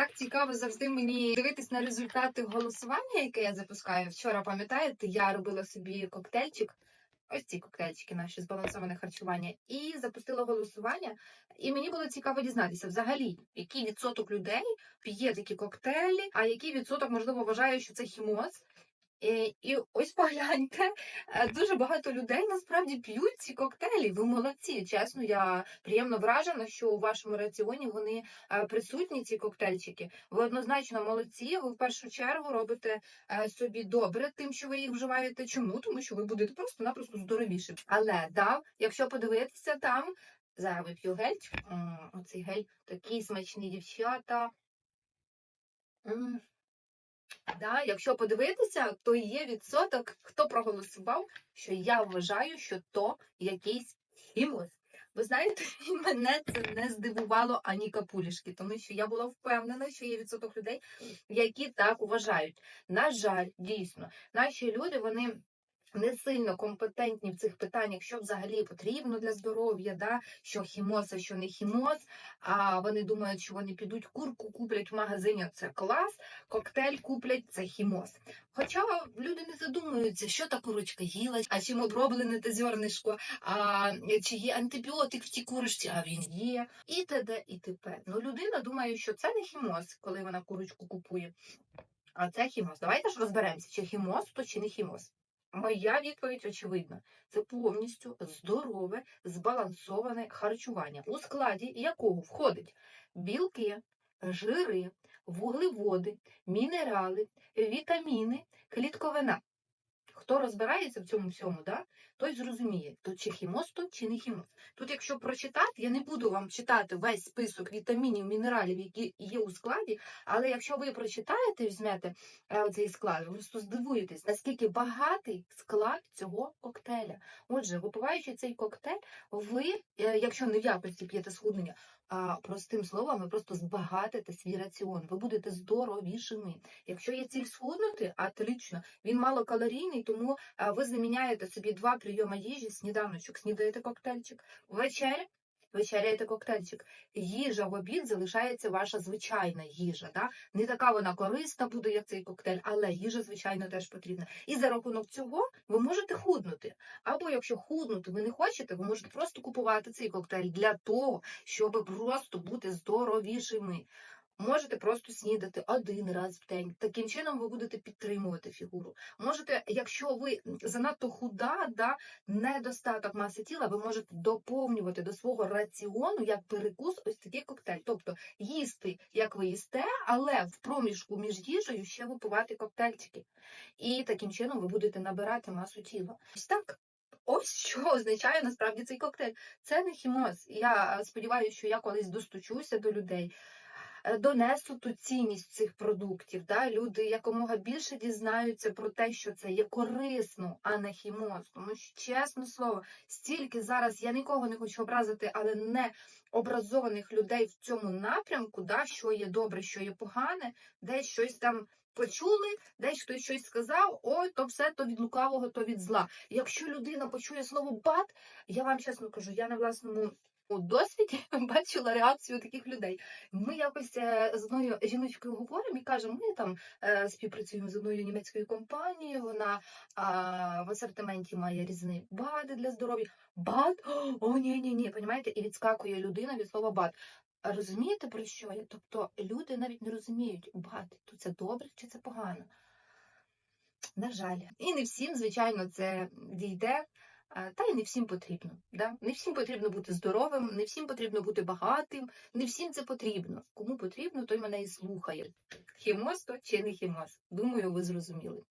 Так цікаво завжди мені дивитись на результати голосування, яке я запускаю. Вчора пам'ятаєте, я робила собі коктейльчик. Ось ці коктейльчики наші збалансоване харчування, і запустила голосування. І мені було цікаво дізнатися взагалі, який відсоток людей п'є такі коктейлі, а який відсоток, можливо, вважає, що це хімоз. І, і ось погляньте, е, дуже багато людей насправді п'ють ці коктейлі. Ви молодці. Чесно, я приємно вражена, що у вашому раціоні вони е, присутні, ці коктейльчики. Ви однозначно молодці. Ви в першу чергу робите е, собі добре тим, що ви їх вживаєте. Чому? Тому що ви будете просто-напросто здоровіші. Але да, якщо подивитися там, зараз вип'ю гельч. М, Оцей гель такий смачний дівчата. Да, якщо подивитися, то є відсоток, хто проголосував, що я вважаю, що то якийсь хімос. Ви знаєте, мене це не здивувало ані капулішки, тому що я була впевнена, що є відсоток людей, які так вважають. На жаль, дійсно, наші люди вони. Не сильно компетентні в цих питаннях, що взагалі потрібно для здоров'я, да? що хімоз, а що не хімоз. А вони думають, що вони підуть курку, куплять в магазині це клас, коктейль куплять це хімоз. Хоча люди не задумуються, що та курочка їла, а чим оброблене те зернишко, а чи є антибіотик в тій курочці, а він є, і т.д. і т.п. Ну, людина думає, що це не хімоз, коли вона курочку купує. А це хімоз. Давайте ж розберемося, чи хімоз то чи не хімоз. Моя відповідь очевидна. Це повністю здорове, збалансоване харчування, у складі якого входить білки, жири, вуглеводи, мінерали, вітаміни, клітковина. Хто розбирається в цьому всьому, да, той зрозуміє, то чи хімоз, то чи не хімоз. Тут, якщо прочитати, я не буду вам читати весь список вітамінів, мінералів, які є у складі, але якщо ви прочитаєте, візьмете е, цей склад, ви просто здивуєтесь, наскільки багатий склад цього коктейля. Отже, випиваючи цей коктейль, ви, е, якщо не в якості п'єте схуднення, простим словом, ви просто збагатите свій раціон, ви будете здоровішими. Якщо є ціль схуднути, отлично, він малокалорійний, тому ви заміняєте собі два прийоми їжі, сніданочок, снідаєте коктейльчик, вечеря. Вечеряєте коктейльчик. Їжа в обід залишається ваша звичайна їжа. Да? Не така вона корисна буде, як цей коктейль, але їжа, звичайно, теж потрібна. І за рахунок цього ви можете худнути. Або якщо худнути ви не хочете, ви можете просто купувати цей коктейль для того, щоб просто бути здоровішими. Можете просто снідати один раз в день. Таким чином ви будете підтримувати фігуру. Можете, якщо ви занадто худа, да, недостаток маси тіла, ви можете доповнювати до свого раціону як перекус ось такий коктейль. Тобто їсти, як ви їсте, але в проміжку між їжею ще випивати коктейльчики. І таким чином ви будете набирати масу тіла. Ось так. Ось що означає насправді цей коктейль. Це не хімоз. Я сподіваюся, що я колись достучуся до людей. Е, Донесу ту цінність цих продуктів. Да? Люди якомога більше дізнаються про те, що це є корисно, а не хімоз. Тому що, чесне слово, стільки зараз я нікого не хочу образити, але не образованих людей в цьому напрямку, да? що є добре, що є погане, десь щось там. Почули, десь хтось щось сказав, ой, то все то від лукавого, то від зла. Якщо людина почує слово бат, я вам чесно кажу, я на власному досвіді бачила реакцію таких людей. Ми якось е, з одною жіночкою говоримо і кажемо, ми там е, співпрацюємо з одною німецькою компанією. Вона а, в асортименті має різні БАДи для здоров'я. БАД? О, ні, ні, ні. Понімаєте? І відскакує людина від слова БАД. Розумієте про що я? Тобто люди навіть не розуміють, БАД, то це добре чи це погано. На жаль, і не всім, звичайно, це дійде. А, Та й не всім потрібно. Да? Не всім потрібно бути здоровим, не всім потрібно бути багатим, не всім це потрібно. Кому потрібно, той мене і слухає. Хімоз то чи не хімоз? Думаю, ви зрозуміли.